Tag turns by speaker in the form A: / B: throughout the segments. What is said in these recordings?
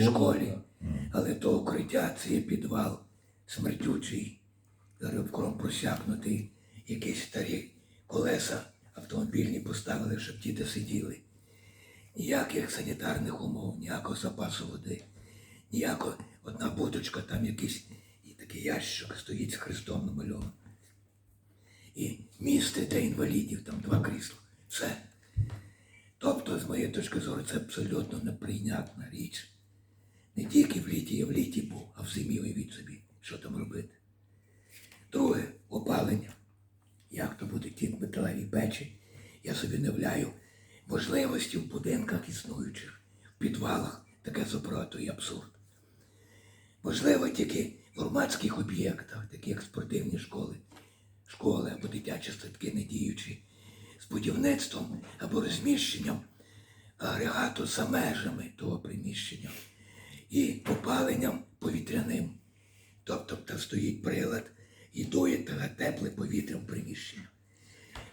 A: цій школі. Але то укриття, це є підвал смертючий, рибком просякнутий, якісь старі колеса автомобільні поставили, щоб діти сиділи. Ніяких санітарних умов, ніякого запасу води, ніякого одна будочка, там якийсь і такий ящик стоїть з хрестом намальований. І місце для інвалідів, там два крісла. Все. Тобто, з моєї точки зору, це абсолютно неприйнятна річ. Не тільки в літі, я в літі був, а в зимі уявіть собі, що там робити. Друге, опалення. Як то буде ті металеві печі, я собі не вляю можливості в будинках існуючих, в підвалах таке забрато і абсурд. Можливо, тільки в громадських об'єктах, таких як спортивні школи, школи або дитячі садки не діючі, з будівництвом або розміщенням агрегату за межами того приміщення і опаленням повітряним. Тобто там стоїть прилад і дує тепле повітря в приміщення.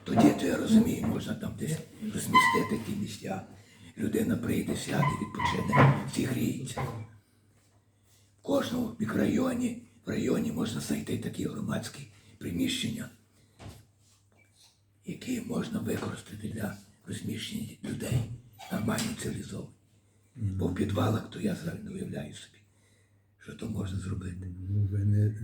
A: Тоді, то я розумію, можна там десь розмістити ті місця. Людина прийде, сяде, відпочине, зігріється. В кожному мікрорайоні, в районі можна знайти такі громадські приміщення, які можна використати для розміщення людей, нормально цивілізовані. Бо в підвалах, то я зараз не уявляю собі, що то можна зробити.
B: Ну, ви не,